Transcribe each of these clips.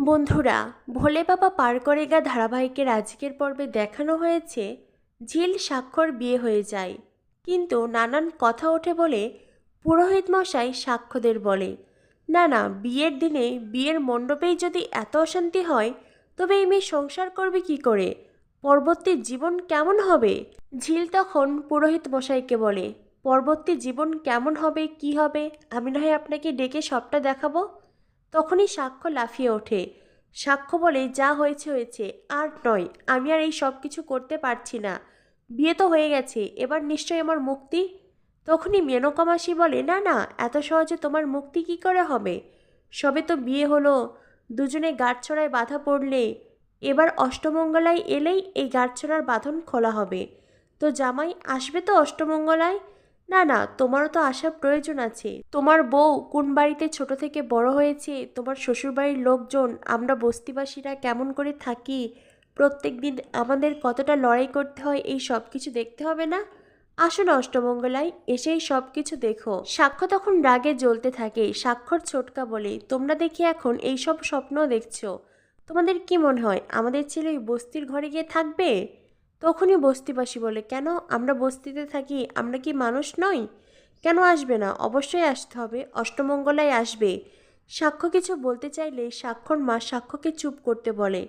বন্ধুরা, ভোলে বাবা পার করে গা ধারাবাহিকের আজকের পর্বে দেখানো হয়েছে, ঝিল স্বাক্ষর বিয়ে হয়ে যায়। কিন্তু নানান কথা ওঠে বলে পুরোহিত মশাই সাক্ষ্যদের বলে। না না, বিয়ের দিনে বিয়ের মণ্ডপেই যদি এত অশান্তি হয়, তবে এই মেয়ে সংসার করবে কি করে? পরবর্তী জীবন কেমন হবে? ঝিল তখন পুরোহিত মশাইকে বলে, পরবর্তী জীবন কেমন হবে, কি হবে? আমি না হয় আপনাকে ডেকে সবটা দেখাবো? তখনই সাক্ষ্য লাফিয়ে ওঠে। সাক্ষ্য বলে, যা হয়েছে হয়েছে। আর নয়, আমি আর এই সব কিছু করতে পারছি না। বিয়ে তো হয়ে গেছে, এবার নিশ্চয়ই আমার মুক্তি? তখনই মেনকা মাসি বলে, না না, এত সহজে তোমার মুক্তি কি করে হবে? সবে তো বিয়ে হলো, দুজনে গাঁটছড়ায় বাধা পড়লে, এবার অষ্টমঙ্গলায় এলেই এই গাঁটছড়ার বাঁধন খোলা হবে। তো জামাই, আসবে তো অষ্টমঙ্গলায়? না না, তোমারও তো আসার প্রয়োজন আছে। তোমার বউ কোন বাড়িতে ছোট থেকে বড় হয়েছে, তোমার শ্বশুরবাড়ির লোকজন, আমরা বস্তিবাসীরা কেমন করে থাকি? প্রত্যেক দিন আমাদের কতটা লড়াই করতে হয়, এই সব কিছু দেখতে হবে না? আসো না অষ্টমঙ্গলায়, এসেই সব কিছু দেখো। সাক্ষ্য তখন রাগে জ্বলতে থাকে স্বাক্ষর ছোটকা বলে, তোমরা দেখি এখন এই সব স্বপ্ন দেখছ। তোমাদের কি মনে হয়, আমাদের ছেলে বস্তির ঘরে গিয়ে থাকবে? তখনই বস্তিবাসী বলে, কেন আমরা বস্তিতে থাকি? আমরা কি মানুষ নই? কেন আসবে না? অবশ্যই আসতে হবে, অষ্টমঙ্গলায় আসবে। সাক্ষ্য কিছু বলতে চাইলে সাক্ষর মা সাক্ষ্যকে চুপ করতে বলে,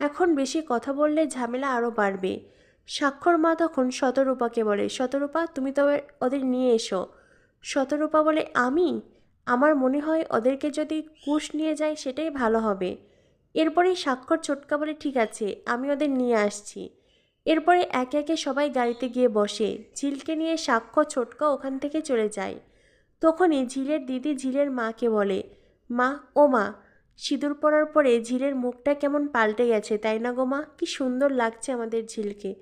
এখন বেশি কথা বললে ঝামেলা আরও বাড়বে। সাক্ষর মা তখন শতরূপাকে বলে, শতরূপা, তুমি তবে ওদের নিয়ে এসো। শতরূপা বলে, আমি? আমার মনে হয় ওদেরকে যদি কুশ নিয়ে যাই সেটাই ভালো হবে। এরপরেই স্বাক্ষর ছোটকা বলে, ঠিক আছে, আমি ওদের নিয়ে আসছি। এরপরে একে একে সবাই গাড়িতে গিয়ে বসে। ঝিলকে নিয়ে সাক্ষ্য ছোটকা ওখান থেকে চলে যায়। তখনই ঝিলের দিদি ঝিলের মাকে বলে, মা, ও মা, সিঁদুর পরার পরে ঝিলের মুখটা কেমন পাল্টে গেছে, তাই না গো মা? কি সুন্দর লাগছে আমাদের ঝিলকে।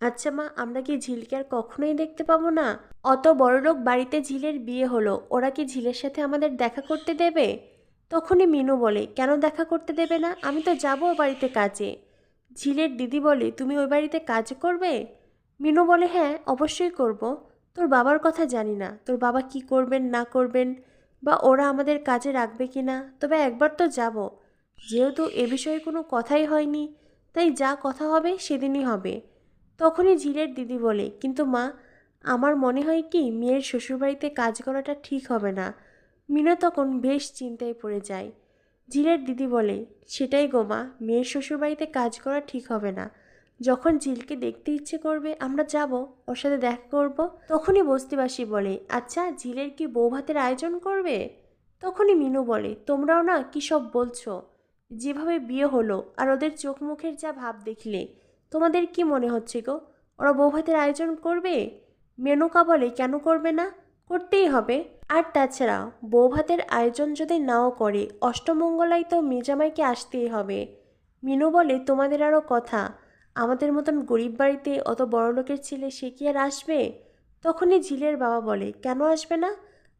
আচ্ছা মা, আমরা কি ঝিলকে আর কখনোই দেখতে পাবো না? অত বড়লোক বাড়িতে ঝিলের বিয়ে হলো, ওরা কি ঝিলের সাথে আমাদের দেখা করতে দেবে? তখনই মিনু বলে, কেন দেখা করতে দেবে না? আমি তো যাব বাড়িতে কাজে। ঝিলের দিদি বলে, তুমি ওই বাড়িতে কাজ করবে? মিনু বলে হ্যাঁ অবশ্যই করব। তোর বাবার কথা জানি না। তোর বাবা কি করবেন, না করবেন, বা ওরা আমাদের কাজে রাখবে কি না, তবে একবার তো যাব। যেহেতু এ বিষয়ে কোনো কথাই হয়নি, তাই যা কথা হবে সেদিনই হবে। তখনই ঝিলের দিদি বলে, কিন্তু মা, আমার মনে হয় কি, মেয়ের শ্বশুরবাড়িতে কাজ করাটা ঠিক হবে না। মিনা তখন বেশ চিন্তায় পড়ে যায়। ঝিলের দিদি বলে, সেটাই গো মা, মেয়ের শ্বশুরবাড়িতে কাজ করা ঠিক হবে না। যখন ঝিলকে দেখতে ইচ্ছে করবে, আমরা যাব, ওর সাথে দেখা করব। তখনই বস্তিবাসী বলে আচ্ছা ঝিলের কি বউ ভাতের আয়োজন করবে? তখনই মিনু বলে, তোমরাও না কী সব বলছো? যেভাবে বিয়ে হলো আর ওদের চোখ মুখের যা ভাব দেখলে, তোমাদের কি মনে হচ্ছে গো? ওরা বউ ভাতের আয়োজন করবে? মেনকা বলে, কেন করবে না? করতেই হবে। আর তাছাড়া বউ ভাতের আয়োজন যদি নাও করে, অষ্টমঙ্গলায় তো মেজামাইকে আসতেই হবে। মিনু বলে, তোমাদের আরও কথা। আমাদের মতন গরিব বাড়িতে অত বড় লোকের ছেলে সে কি আর আসবে? তখনই ঝিলের বাবা বলে, কেন আসবে না?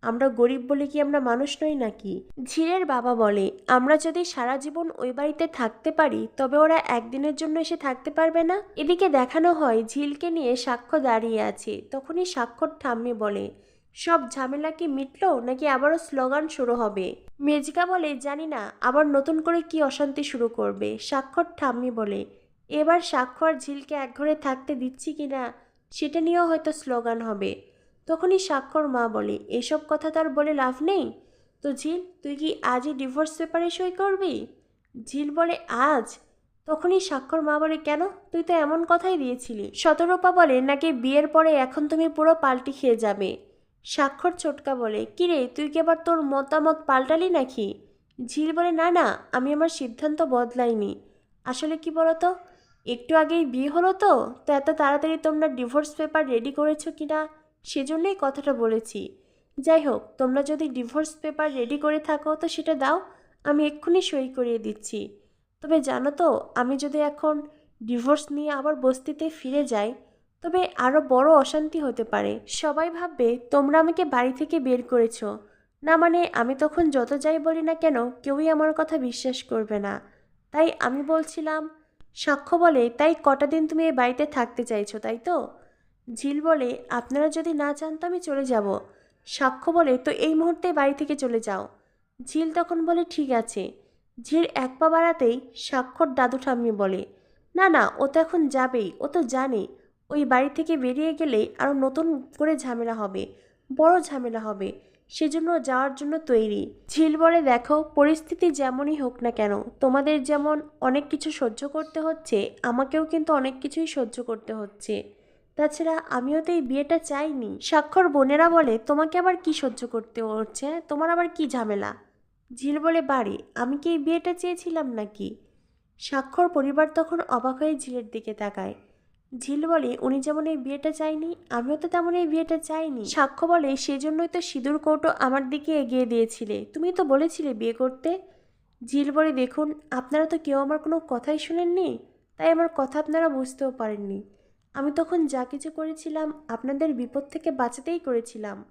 আমরা গরিব বলে কি আমরা মানুষ নই নাকি? ঝিলের বাবা বলে, আমরা যদি সারা জীবন ওই বাড়িতে থাকতে পারি, তবে ওরা একদিনের জন্য এসে থাকতে পারবে না? এদিকে দেখানো হয় ঝিলকে নিয়ে সাক্ষ্য দাঁড়িয়ে আছে। তখনই সাক্ষর ঠাম্মি বলে সব ঝামেলা কি মিটলো নাকি আবারও স্লোগান শুরু হবে? মেজকা বলে, জানি না, আবার নতুন করে কি অশান্তি শুরু করবে? স্বাক্ষর ঠাম্মি বলে, এবার সাক্ষ্য আর ঝিলকে একঘরে থাকতে দিচ্ছি কি না, সেটা নিয়েও হয়তো স্লোগান হবে। তখনই স্বাক্ষর মা বলে, এসব কথা তার বলে লাভ নেই। তো ঝিল, তুই কি আজই ডিভোর্স পেপারে সই করবি? ঝিল বলে, আজ? তখনই স্বাক্ষর মা বলে, কেন? তুই তো এমন কথাই দিয়েছিলি। শতরূপা বলে, নাকি বিয়ের পরে এখন তুমি পুরো পাল্টি খেয়ে যাবে? স্বাক্ষর ছোটকা বলে কিরে তুই কি আবার তোর মতামত পাল্টালি নাকি? ঝিল বলে, না না, আমি আমার সিদ্ধান্ত বদলাইনি। আসলে কি বলতো, একটু আগেই বিয়ে হলো তো তো এত তাড়াতাড়ি তোমরা ডিভোর্স পেপার রেডি করেছ কি না? সেজন্যই কথাটা বলেছি। যাই হোক, তোমরা যদি ডিভোর্স পেপার রেডি করে থাকো, তো সেটা দাও, আমি এক্ষুনি সই করিয়ে দিচ্ছি। তবে জানো তো, আমি যদি এখন ডিভোর্স নিয়ে আবার বস্তিতে ফিরে যাই তবে আরও বড় অশান্তি হতে পারে। সবাই ভাববে, তোমরা আমাকে বাড়ি থেকে বের করেছ। না মানে আমি তখন যত যাই বলি না কেন, কেউই আমার কথা বিশ্বাস করবে না। তাই আমি বলছিলাম, সাক্ষ্য বলে, তাই কটা দিন তুমি এই বাড়িতে থাকতে চাইছো, তাই তো? ঝিল বলে, আপনারা যদি না চান তো আমি চলে যাব। সাক্ষ্য বলে, তো এই মুহূর্তে বাড়ি থেকে চলে যাও। ঝিল তখন বলে, ঠিক আছে। ঝিল এক পা বাড়াতেই স্বাক্ষর দাদু ঠাম্মি বলে, না না, ও তো এখন যাবেই, ও তো জানে। ওই বাড়ি থেকে বেরিয়ে গেলে আরও নতুন করে ঝামেলা হবে, বড় ঝামেলা হবে। সেজন্য যাওয়ার জন্য তৈরি। ঝিল বলে, দেখো, পরিস্থিতি যেমনই হোক না কেন, তোমাদের যেমন অনেক কিছু সহ্য করতে হচ্ছে, আমাকেও কিন্তু অনেক কিছুই সহ্য করতে হচ্ছে। তাছাড়া আমিও তো এই বিয়েটা চাইনি। স্বাক্ষর বোনেরা বলে, তোমাকে আবার কি সহ্য করতে হচ্ছে? তোমার আবার কি ঝামেলা? ঝিল বলে, বাড়ি, আমি কি এই বিয়েটা চেয়েছিলাম নাকি? স্বাক্ষর পরিবার তখন অবাক হয়ে ঝিলের দিকে তাকায়। ঝিল বলে, উনি যেমন এই বিয়েটা চাইনি, আমিও তো তেমন এই বিয়েটা চাইনি। সাক্ষ্য বলে, সেজন্যই তো সিঁদুর কৌটো আমার দিকে এগিয়ে দিয়েছিলে। তুমি তো বলেছিলে বিয়ে করতে। ঝিল বলে, দেখুন, আপনারা তো কেউ আমার কোনো কথাই শুনেননি, তাই আমার কথা আপনারা বুঝতেও পারেননি। আমি তখন যা কিছু করেছিলাম, আপনাদের বিপদ থেকে বাঁচাতেই করেছিলাম।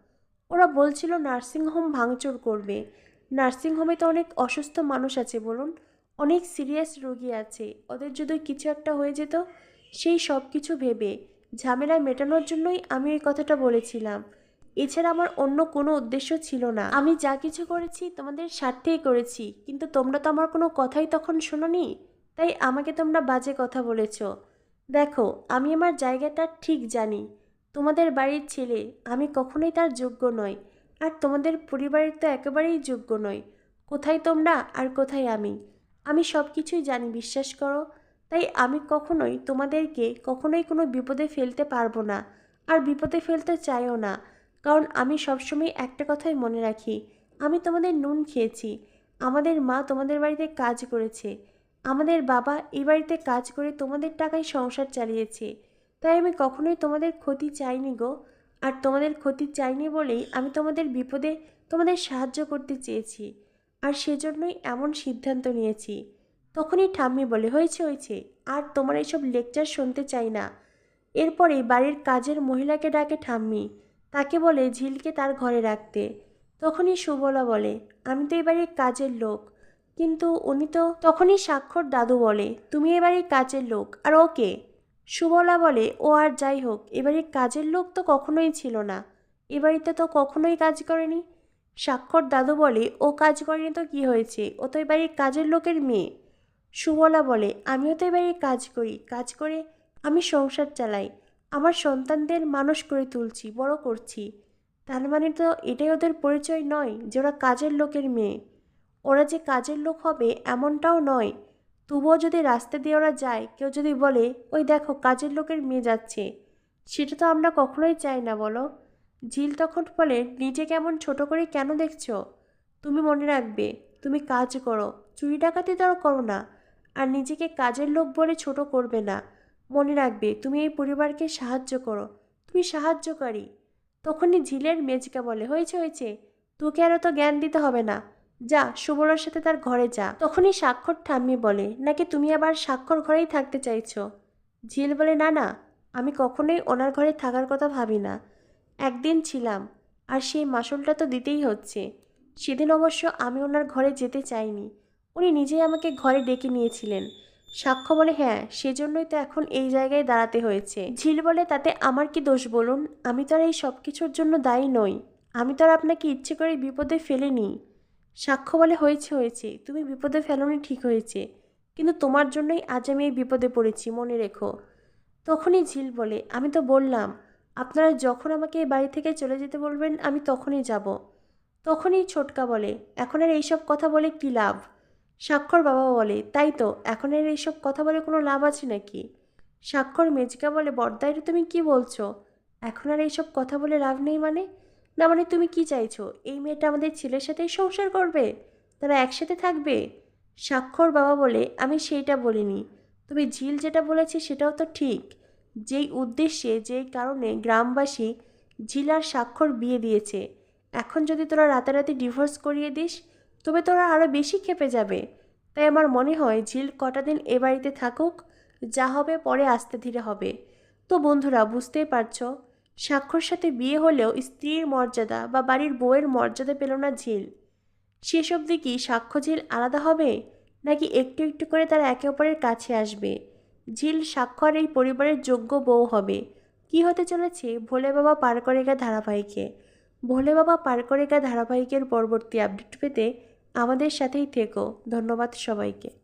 ওরা বলছিল, নার্সিংহোম ভাঙচুর করবে। নার্সিংহোমে তো অনেক অসুস্থ মানুষ আছে, বলুন। অনেক সিরিয়াস রোগী আছে। ওদের যদি কিছু একটা হয়ে যেত সেই সব কিছু ভেবে ঝামেলা মেটানোর জন্যই আমি এই কথাটা বলেছিলাম। এছাড়া আমার অন্য কোনো উদ্দেশ্য ছিল না। আমি যা কিছু করেছি তোমাদের স্বার্থেই করেছি, কিন্তু তোমরা তো আমার কোনো কথাই তখন শোনোনি? তাই আমাকে তোমরা বাজে কথা বলেছ। দেখো, আমি আমার জায়গাটা ঠিক জানি। তোমাদের বাড়ির ছেলে, আমি কখনোই তার যোগ্য নই। আর তোমাদের পরিবারের তো একেবারেই যোগ্য নয় কোথায় তোমরা আর কোথায় আমি? আমি সব কিছুই জানি, বিশ্বাস করো। তাই আমি কখনোই তোমাদেরকে কখনোই কোনো বিপদে ফেলতে পারব না, আর বিপদে ফেলতে চাইও না। কারণ আমি সবসময় একটা কথাই মনে রাখি, আমি তোমাদের নুন খেয়েছি, আমাদের মা তোমাদের বাড়িতে কাজ করেছে, আমাদের বাবা এই বাড়িতে কাজ করে তোমাদের টাকায় সংসার চালিয়েছে। তাই আমি কখনোই তোমাদের ক্ষতি চাইনি গো, আর তোমাদের ক্ষতি চাইনি বলেই আমি তোমাদের বিপদে তোমাদের সাহায্য করতে চেয়েছি, আর সেজন্যই এমন সিদ্ধান্ত নিয়েছি। তখনই ঠাম্মি বলে, হয়েছে হয়েছে। আর তোমার এইসব লেকচার শুনতে চাই না। এরপরে বাড়ির কাজের মহিলাকে ডাকে ঠাম্মি। তাকে বলে, ঝিলকে তার ঘরে রাখতে। তখনই সুবলা বলে, আমি তো এই বাড়ির কাজের লোক। কিন্তু উনি তো তখনই স্বাক্ষর দাদু বলে, তুমি এ বাড়ির কাজের লোক, আর ওকে সুবলা বলে, ও আর যাই হোক, এবারে কাজের লোক তো কখনোই ছিল না। এ বাড়িতে তো কখনোই কাজ করেনি। স্বাক্ষর দাদু বলে, ও কাজ করেনি তো কি হয়েছে? ও তো এ বাড়ির কাজের লোকের মেয়ে। সুবলা বলে, আমিও তো এবারে কাজ করি। কাজ করে আমি সংসার চালাই। আমার সন্তানদের মানুষ করে তুলছি, বড় করছি। তার মানে তো এটাই ওদের পরিচয় নয় যে ওরা কাজের লোকের মেয়ে। ওরা যে কাজের লোক হবে এমনটাও নয়। তবুও যদি রাস্তা দিয়ে ওরা যায়, কেউ যদি বলে, ওই দেখো কাজের লোকের মেয়ে যাচ্ছে। সেটা তো আমরা কখনোই চাই না, বলো। ঝিল তখন বলে, নিজে কেমন ছোট করে কেন দেখছ? তুমি মনে রাখবে। তুমি কাজ করো। চুরি ডাকাতি তো করো না। আর নিজেকে কাজের লোক বলে ছোট করবে না। মনে রাখবে, তুমি এই পরিবারকে সাহায্য করো। তুমি সাহায্যকারী। তখনই ঝিলের মেজকা বলে, হয়েছে হয়েছে। তোকে আরও তো জ্ঞান দিতে হবে না। যা, সুবলার সাথে তার ঘরে যা। তখনই স্বাক্ষর ঠাম্মি বলে, নাকি তুমি আবার স্বাক্ষর ঘরেই থাকতে চাইছো? ঝিল বলে, না না, আমি কখনোই ওনার ঘরে থাকার কথা ভাবি না। একদিন ছিলাম, আর সেই মাসুলটা তো দিতেই হচ্ছে। সেদিন অবশ্য আমি ওনার ঘরে যেতে চাইনি। উনি নিজেই আমাকে ঘরে ডেকে নিয়েছিলেন। সাক্ষ্য বলে হ্যাঁ সেজন্যই তো এখন এই জায়গায় দাঁড়াতে হয়েছে। ঝিল বলে, তাতে আমার কি দোষ বলুন? আমি তো আর এই সব কিছুর জন্য দায়ী নই। আমি তো আর আপনাকে ইচ্ছে করে বিপদে ফেলিনি। সাক্ষ্য বলে, হয়েছে হয়েছে। তুমি বিপদে ফেলোনি, ঠিক হয়েছে। কিন্তু তোমার জন্যই আজ আমি এই বিপদে পড়েছি, মনে রেখো। তখনই ঝিল বলে, আমি তো বললাম, আপনারা যখন আমাকে এই বাড়ি থেকে চলে যেতে বলবেন, আমি তখনই যাব। তখনই ছোটকা বলে, এখন আর এইসব কথা বলে কী লাভ? স্বাক্ষর বাবা বলে, তাই তো এখন আর এইসব কথা বলে কোনো লাভ আছে নাকি? স্বাক্ষর মেজকা বলে বর্দাইরে তুমি কি বলছো? এখন আর এইসব কথা বলে লাভ নেই মানে? না মানে তুমি কি চাইছো? এই মেয়েটা আমাদের ছেলের সাথেই সংসার করবে? তারা একসাথে থাকবে? স্বাক্ষর বাবা বলে, আমি সেইটা বলিনি। তবে ঝিল যেটা বলেছে সেটাও তো ঠিক। যেই উদ্দেশ্যে, যেই কারণে গ্রামবাসী ঝিল আর স্বাক্ষর বিয়ে দিয়েছে। এখন যদি তোরা রাতারাতি ডিভোর্স করিয়ে দিস তবে তোরা আরও বেশি খেপে যাবে। তাই আমার মনে হয় ঝিল কটা দিন এ বাড়িতে থাকুক, যা হবে পরে আস্তে ধীরে হবে। তো বন্ধুরা, বুঝতেই পারছ? স্বাক্ষর সাথে বিয়ে হলেও স্ত্রীর মর্যাদা বা বাড়ির বউয়ের মর্যাদা পেল না ঝিল সেসব দিকেই সাক্ষ্য ঝিল আলাদা হবে? নাকি একটু একটু করে তারা একে অপরের কাছে আসবে? ঝিল স্বাক্ষর এই পরিবারের যোগ্য বউ হবে। কি হতে চলেছে? ভোলে বাবা পার করে গা ধারাবাহিকে। ভোলে বাবা পার করে গা ধারাবাহিকের পরবর্তী আপডেট পেতে আমাদের সাথেই থেকো। ধন্যবাদ সবাইকে।